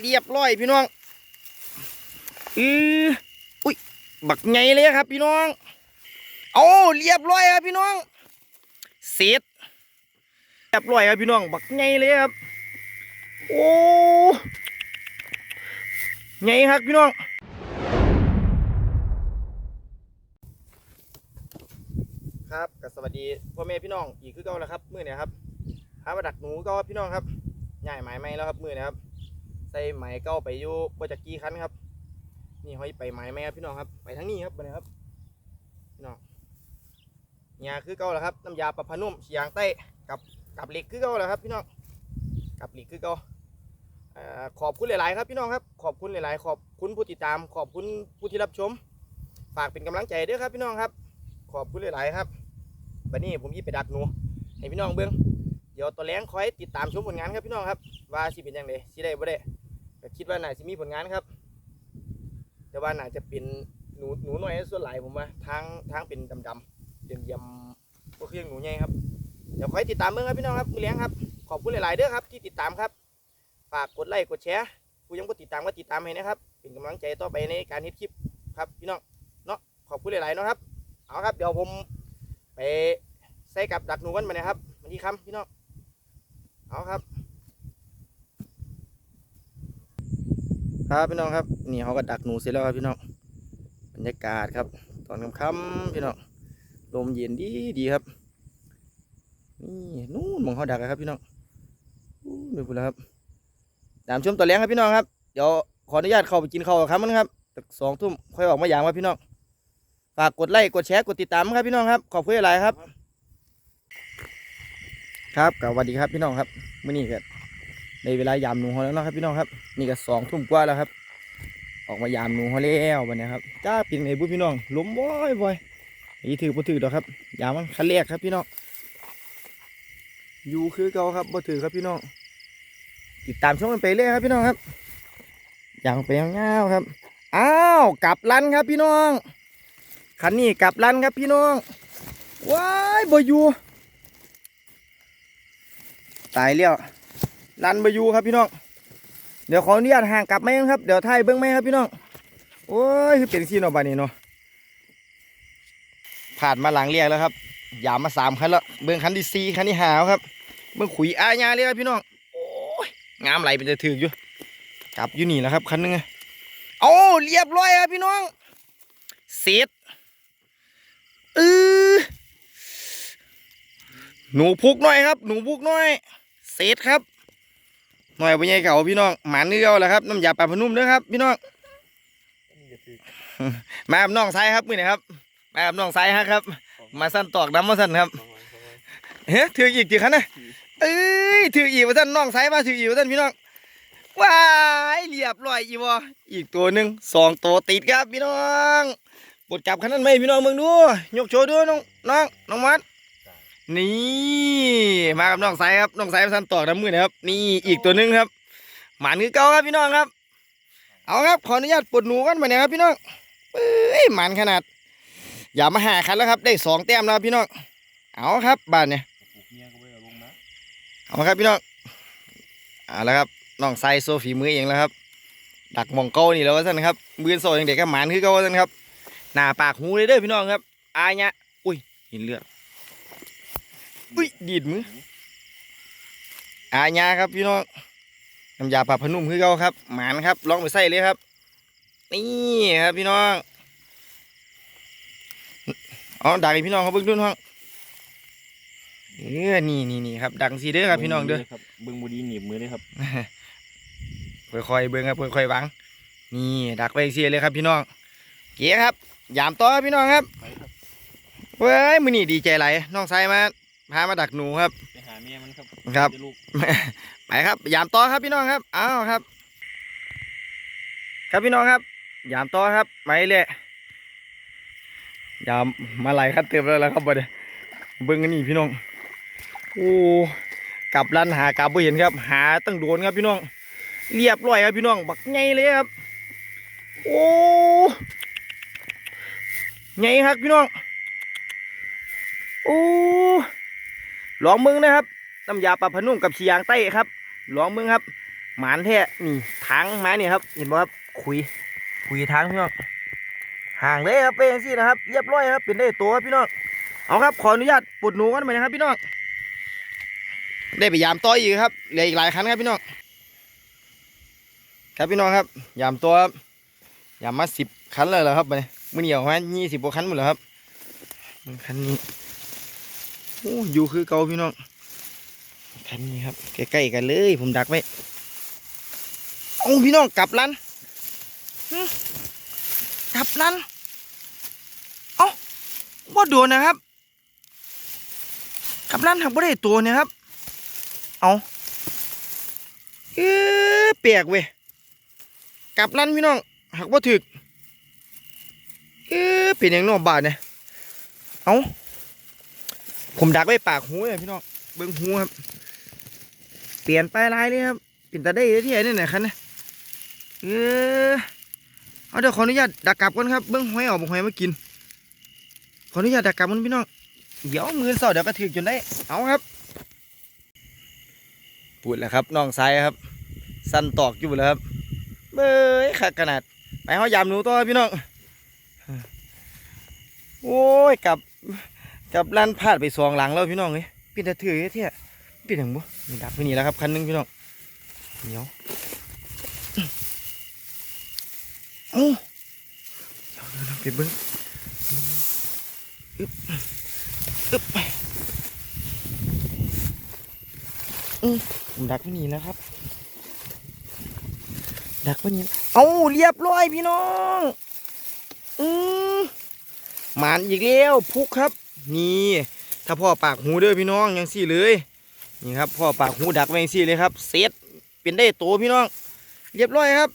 เรียบร้อยพี่น้องอืออุ้ยบักไงเลยครับ พี่น้องเอาเรียบร้อยครับพี่น้องเสร็จเรียบร้อยครับพี่น้อง บักไงเลยครับ โอ้ไงครับพี่น้องครับก็สวัสดีพ่อแม่พี่น้องอีกคือเก่าแล้วครับ มื้อเนี้ครับหามาดักหนูก็พี่น้องครับใหญ่หมายไม่แล้วครับมื้อเนี้ครับ ใส่ไหมเก้าไปอยู่บ่จักกี่คันครับ นี่ห้อยไปไหมไหมครับพี่น้องครับ ไปทั้งนี้ครับไปเลยครับพี่น้องยาคือเก่าแล้วครับน้ำยาปรับผ้านุ่มฉียางใต้กับกับเหล็กคือเก่าแล้วครับพี่น้องกับเหล็กคือเก่าขอบคุณหลาย ๆ ครับพี่น้องครับ ขอบคุณหลาย ๆ ขอบคุณผู้ติดตาม ขอบคุณผู้ที่รับชม ฝากเป็นกำลังใจด้วยครับพี่น้องครับ ขอบคุณหลาย ๆ ครับวันนี้ผมยิบไปดักหนูให้พี่น้องเบิ้งเดี๋ยวตัวแรงคอยติดตามชมผลงานครับพี่น้องครับ ว่าสิเป็นยังไงสิได้บ่ได้ คิดว่าน่าจะมีผลงานครับ แต่ว่าน่าจะเป็นหนูหนูน้อยส่วนหลายผมว่าทางทางเป็นดำๆเยี่ยมๆก็คือหนูใหญ่ครับเดี๋ยวคอยติดตามเบิ้งครับพี่น้องครับมือเลี้ยงครับขอบคุณหลายๆเด้อครับที่ติดตามครับฝากกดไลค์กดแชร์ผู้ยังบ่ติดตามก็ติดตามให้นะครับเป็นกำลังใจต่อไปในการเฮ็ดคลิปครับพี่น้องเนาะขอบคุณหลายๆเนาะครับเอาครับเดี๋ยวผมไปใส่กับดักหนูกันมานี่ยครับมันที่คำพี่น้องเอาครับ ครับพี่น้องครับนี่เขาก็ดักหนูเสร็จแล้วครับพี่น้องบรรยากาศครับ ตอนค่ำๆพี่น้องลมเย็นดีดีครับนี่นู่นมองเขาดักอะครับพี่น้องดูพุ่นแล้วครับตามชมตัวแรงครับพี่น้องครับเดี๋ยวขออนุญาตเข้าไปกินข้าวครับมันครับสักสองทุ่มค่อยออกมาอย่างครับพี่น้องฝากกดไลค์กดแชร์กดติดตามครับพี่น้องครับขอบคุณหลายครับ ครับกับสวัสดีครับพี่น้องครับมื่อนี้ก็ ในเวลายามหนูเขาแล้วนะครับพี่น้องครับ นี่ก็สองทุ่มกว่าแล้วครับ ออกมายามหนูเขาแล้ววันนี้ครับจ้าปิงในบุพี่น้องล้มบ่อยบ่อยนี่ถือบ่ถือดอกครับ ยามมันคันแรกครับพี่น้องอยู่คือเก่าครับบ่ถือครับพี่น้องติดตามช่องกันไปเรื่อยครับพี่น้องครับอย่างไปยาวครับอ้าวกลับลันครับพี่น้องคันนี้กลับลันครับพี่น้องว้ายบอยู่ตายแล้ว ลันบอยู่ครับพี่น้อง เดี๋ยวขออนุญาตห่างกลับไหมครับ เดี๋ยวถ่ายเบิ้งไหมครับพี่น้อง โอ้ยคือเป็นซีนออกบานี่เนาะ ผ่านมาหลังเรียกแล้วครับ ยามมาสามคันแล้ว เบิ้งคันที่สี่คันที่หาวครับ เบิ้งขุยอาญาเลยครับพี่น้อง โอ้ยงามไหลเป็นจะถืออยู่ กลับอยู่นี่แหล้วครับคันหนึงโอ้เรียบร้อยครับพี่น้อง เสร็จเออหนูพุกหน่อยครับ หนูพุกหน่อยเศษครับ หน่อยเป็นไงเก่าพี่น้องหมันเนื้อแล้วครับน้ำยาปลาพนุ่มเด้อครับ พี่น้องมากับน้องไซครับมือนะครับมากับน้องไซฮะครับ มาสั้นตอกน้ำมาสั้นครับเฮ้ยถืออีกกี่คันนะเอ้ยถืออีกว่าสั้นน้องไซมาถืออีกว่าสั้นพี่น้องว้ายเรียบร้อยอีวออีกตัวหนึ่งสองตัวติดครับพี่น้องบดจับคันนั้นไหมพี่น้องมึงดูยกโชว์ด้วยน้องน้องน้องมัด นี่มากับน้องสายครับน้องสายสันตอกน้ำมือนะครับ นี่อีกตัวหนึงครับ หมาคือเก่าครับพี่น้องครับ เอาครับขออนุญาตปลดหนูกันมาเนี่ยครับพี่น้องเอ้ยหมันขนาด อย่ามาหาคันแล้วครับ ได้สองแต้มแล้วพี่น้องเอาครับบ้านเนี่ยเอาครับพี่น้องเอาละครับน้องไซโซฝีมือเองแล้วครับ ดักหมองเก้านี่แล้วว่าสั่นครับมือโซอย่างเด็กก็หมันคือเก่าว่าสั่นครับหน้าปากหูเลยเด้อพี่น้องครับอายเนี่ยอุ้ยเห็นเลือด อุ้ยดีดมืออาญาครับพี่น้องน้ำยาปลาพนุ่มคือเขาครับ หมานครับลองไปใส่เลยครับ นี่ครับพี่น้องอ๋อดักให้พี่น้องเขาเบิ่งด้วยน้องเออนี่นี่นี่ครับ ดังสีเด้อครับพี่น้องเด้อครับเบิ้งบดีหนีบมือเลยครับค่อยๆเบิ่งครับค่อยๆวางนี่ดักไว้เสียเลยครับพี่น้องเก๋ครับยามต่อครับพี่น้องครับไปครับเว้ยมื้อนี้ดีใจหลายน้องชายมา พามาดักหนูครับ ไปหาเมียมันครับครับจะลูกไปครับ ยามต่อครับพี่น้องครับ อ้าวครับ ครับพี่น้องครับ ยามต่อครับมาเรื่อยยามมาไหลายคัดเติมแล้วล่ะครับบ่เด้เบิ่งกันนี่พี่น้อง โอ้กลับรันหากลับบ่เห็นครับ หาตั้งโดนครับพี่น้อง เรียบร้อยครับพี่น้อง บักไงเลยครับ โอ้ไงครับพี่น้อง โอ้ ลองมึงนะครับน้ำยาปลาพนุ่มกับชียางใต้ครับลองมึงครับ หมานแท้นี่ทางไม้นี่ครับ เห็นบ่ครับคุยคุยทางพี่น้องห่างเลยครับเป็นจังซี่นะครับเรียบร้อยครับเป็นได้ตัวครับพี่น้องเอาครับขออนุญาตปลดหนูกันไปนะครับ พี่น้องได้ไปยามต่อยอีกครับเหลืออีกหลายคันครับพี่น้องครับพี่น้องครับ ยามตัวครับยามมาสิบคันเลยเหรอครับไปมื่อนี้ออกมายี่สิบกว่าคันหมดแล้วครับคันนี้ โอ้อยู่คือเก่าพี่น้องคันนี้ครับใกล้ๆกันเลย ผมดักไว้เอาพี่น้องกลับลันกลับลันเอ้าว่าโดนนะครับกลับลันหักบ่ได้ตัวเนี่ยครับ เอาเอ๊ะเปียกเว้ยกลับลันพี่น้องหักบ่าถึกเอ๊ะเป็นอย่างนอกบาทเนี่ยเอา ผมดักไว้ปากหูเลยพี่น้องเบิ่งหูครับ เปลี่ยนไปลายเลยครับเปลี่ยนตาได้ที่ไหนนี่ไหนคันนะเออเอาเดี๋ยวขออนุญาตดักกลับก่อนครับเบิ้งหอยออกบอกหอยมากิน ขออนุญาตดักกลับมันพี่น้องเดี๋ยวมือสอดเดี๋ยวก็ถึกจนได้ เอาครับพูดแล้วครับน้องซ้ายครับ สั้นตอกอยู่แล้วครับเบ้ยขักขนาดไปเขายามหนูต่อพี่น้องโอ้ยกลับ กลับลั่นพลาดไปสองหลังแล้วพี่น้องเลยเปลี่ยนตาถือเที่ยป็นหยังบ่นี่ดักไปนี่แล้วครับคันหนึงพี่น้องเดี๋ยวโอ้เดี๋ยวเดี๋ยวเดี๋ยวไปเบิ้งอึ๊บอึ๊บอืมผมดักไปนี่แล้วครับ ดักไปนี่เอาเรียบร้อยพี่น้อง อืมหมานอีกแล้วพุกครับ นี่ ถ้าพ่อปากหูเด้อพี่น้องยังสี่เลยนี่ครับพ่อปากหูดักไว้สิเลยครับเซตเป็นได้โตพี่น้อง เรียบร้อยครับ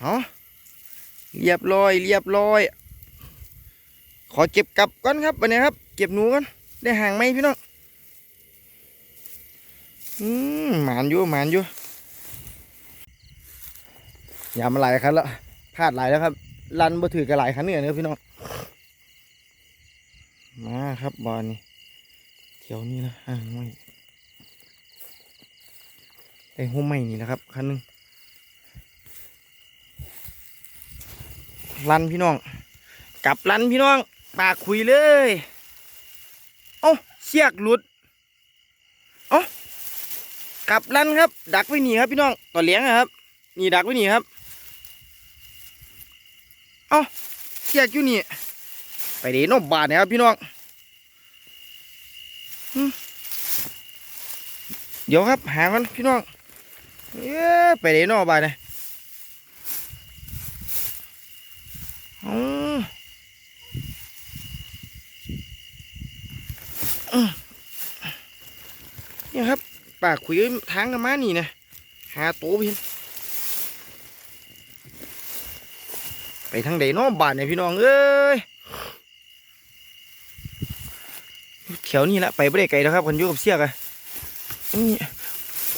เอาเรียบร้อยเรียบร้อย ขอเก็บกลับก่อนครับวันนี้ครับ เก็บหนูก่อนได้ห่างไหมพี่น้องอืมหมานอยู่หมานอยู่อย่ามาหลายคันแล้วพลาดหลายแล้วครับ ลันบ่ถือกันหลายคันเนี่ยเนอะพี่น้อง มาครับบอลนี่เที่ยวนี้นะห่างไม่ไอ้หัวไม่นี่นะครับคันหนึงลันพี่น้องกลับลันพี่น้องปากคุยเลยเอ้าเชือกหลุดเอ้ากลับลันครับ ดักไว้หนีครับพี่น้องต่อเลี้ยงอะครับนี่ดักไว้หนีครับเอ้าเชือกอยู่นี่ ดนบบาทนะครับพี่น้องเดี๋ยวครับ หากันพี่น้องเอ๊ะไปเดนอบาดเนี่ยอ๋ออืมนี่ครับปากคุยทางกันมานี่นะหาตัวพียนไปทางเดน้อบาดเนี่ยพี่น้องเอ้ย แถวนี้ละไปไม่ได้ไกลแล้วครับคนอยู่กับเสียกอะนี่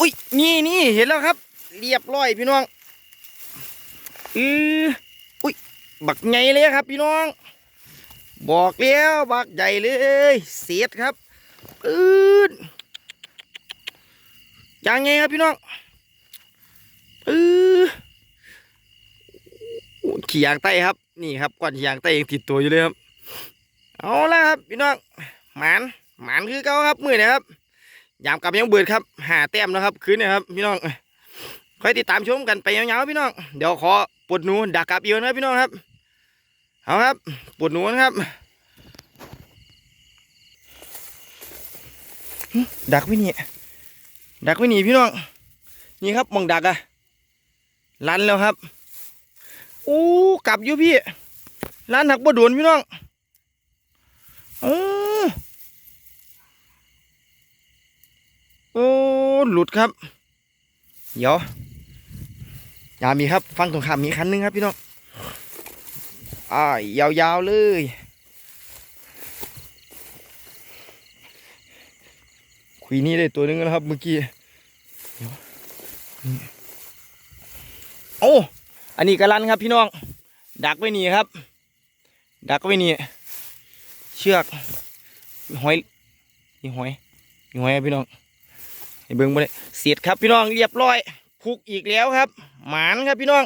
อุ้ยนี่นี่เห็นแล้วครับ เรียบร้อยพี่น้องอืออุ้ยบักใหญ่เลยครับ พี่น้อง บอกแล้วบักใหญ่เลยเสียดครับอืดยังไงครับพี่น้องอือขี่ยางไต้ครับ นี่ครับก้อนขี่ยางไต้ยังติดตัวอยู่เลยครับ เอาละครับพี่น้อง หมานหมานคือเก่าครับมือนะครับยามกลับยังเบิดครับหาแต้มนะครับคืนนี้ครับ พี่น้องคอยติดตามชมกันไปยาวๆพี่น้องเดี๋ยวขอปวดหนูดักกลับเอียวนะพี่น้องครับเอาครับปวดหนูนะครับ ดักไว้นี่ดักไว้นี่พี่น้องนี่ครับมองดักอะลันแล้วครับโอ้กลับอยู่พี่ลันหักบ่โดนพี่น้องโอ้ โอ้หลุดครับ เดี๋ยวอย่ามีครับ ฟังตรงข้ามมีคันหนึงครับพี่น้องอ่ายาวๆเลยคุยนี่ได้ตัวหนึงแล้วครับเมื่อกี้เดี๋ยวโอ้อันนี้กระลันครับพี่น้อง ดักไว้นี่ครับ ดักไว้นี่เชือกหอยนี่หอยนี่หอยครับพี่น้อง เบิ่งบ่ได้เสียดครับพี่น้องเรียบร้อยพุกอีกแล้วครับ หมานครับพี่น้อง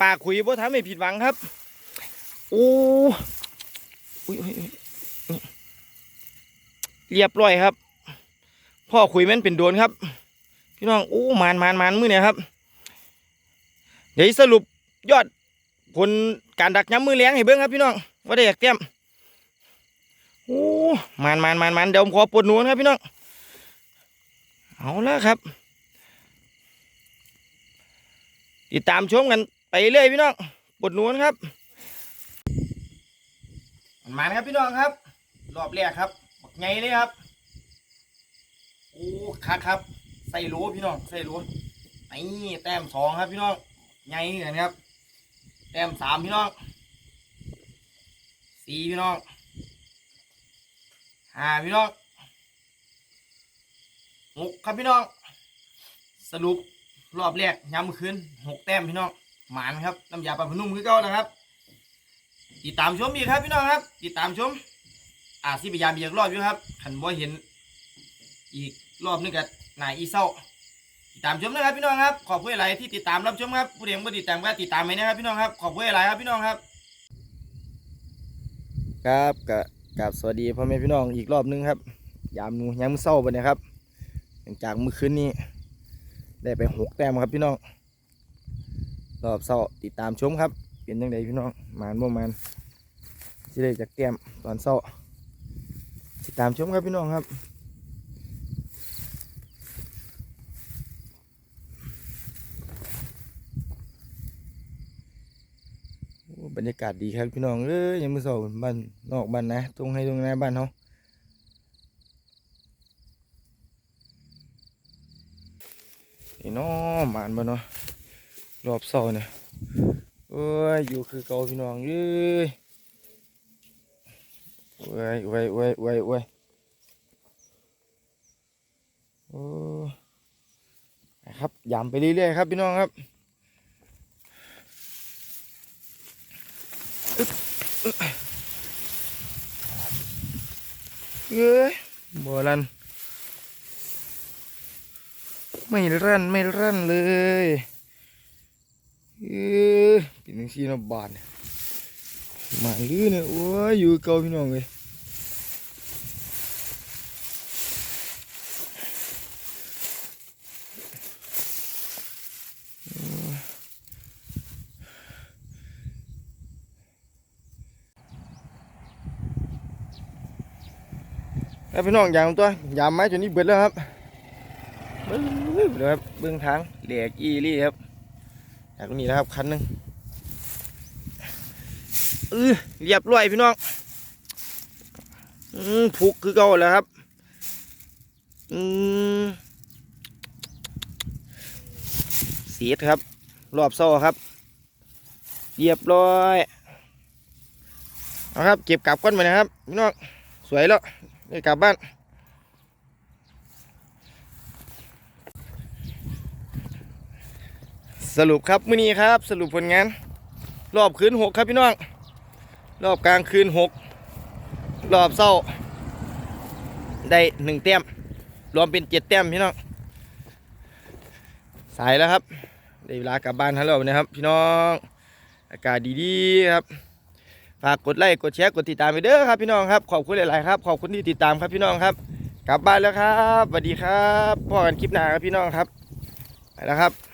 ปากคุยบ่ทำให้ผิดหวังครับโอ้ยเรียบร้อยครับ พ่อคุยแมันเป็นโดนครับ พี่น้องโอ้หมานหมานหมานมือเนี่ยครับ เดี๋ยวสรุปยอดผลการดักย้ำมือเลี้ยงให้เบิ้งครับพี่น้องว่าได้อยากเตรียมโอ้หมานหมานหมานหมานเดี๋ยวผมขอปวดหนูนครับพี่น้อง เอาละครับ ติดตามชมกันไปเรื่อยพี่น้องปวดนูนครับหมาครับพี่น้องครับ รอบแรกครับบักไงเลยครับโอ้คักครับใส่โหลพี่น้องใส่โหลนี่แต้มสองครับพี่น้องไงเหมือนครับ แต้มสามพี่น้องสี่พี่น้องห้าพี่น้อง หกครับพี่น้อง สรุปรอบแรกย้ำคืนหกแต้มพี่น้องหมานครับน้ำยาปลาพนุ่มคือเก่าแล้วครับติดตามชมอีกครับพี่น้องครับติดตามชมอาจสิพยายามอีกรอบอยู่ครับขันบ่เห็นอีกรอบนึงกับนายอีเศร้าติดตามชมนะครับพี่น้องครับขอบคุณอะไรที่ติดตามรับชมครับผู้เดียงผู้ติดตามก็ติดตามไปนะครับพี่น้องครับขอบคุณอะไรครับพี่น้องครับ ครับกับกับสวัสดีพ่อแม่พี่น้องอีกรอบนึงครับยามนูยามมื้อเศร้าไปนะครับ ลังจากเมื่อคืนนี้ ได้ไปหกแต้มครับพี่น้องรอบเศร้าติดตามชมครับ เป็นยังไงพี่น้องมานบ่มานสิได้จากแต้มตอนเศร้าติดตามชมครับพี่น้องครับบรรยากาศดีครับพี่น้องเอ้ยยังมือสองบ้านนอกบ้านนะตรงให้ตรงนาบ้านเขา นี่น้อหมานบ่เนาะรอบเสาเนี่ยโอ้ยอยู่คือเก่าพี่น้องเอ้ยโอ้ยโอ้ยโอ้ยโอ้ยโอ้ยโอ้นะครับยำไปเรื่อยๆครับพี่น้องครับเอ้ยบ่รัน ไม่รั่นไม่รั่นเลยเออเป็นจังซีนาบาดเนี่ยมาลือเนี่ยโอ้ยอยู่เก่าพี่น้องเลยแล้วพี่น้องยามตัว ยามไม้จนนี้เบิดแล้วครับ ดี๋ยวครับเบื้องทางเหล็กอีรี่ครับจากตรงนี้นะครับคันหนึงเออเรียบร้อยพี่น้องอืมผูกคือเก่าแล้วครับอืมเสียดครับ รอบโซ่ครับเรียบร้อยเอาครับ เก็บกลับก้อนไปนะครับพี่น้องสวยแล้วได้กลับบ้าน สรุปครับมื้อนี้ครับ สรุปผลงาน รอบคืนหกครับพี่น้อง รอบกลางคืนหกรอบเศร้า ได้หนึ่งแต้ม รวมเป็นเจ็ดแต้มพี่น้อง สายแล้วครับ ได้เวลากลับบ้านแล้วนะครับ พี่น้อง อากาศดีๆครับ ฝากกดไลค์ กดแชร์ กดติดตามไปเด้อครับพี่น้องครับ ขอบคุณหลายๆครับ ขอบคุณที่ติดตามครับพี่น้องครับ กลับบ้านแล้วครับสวัสดีครับพ่อกันคลิปหน้าครับพี่น้องครับไปแล้วครับ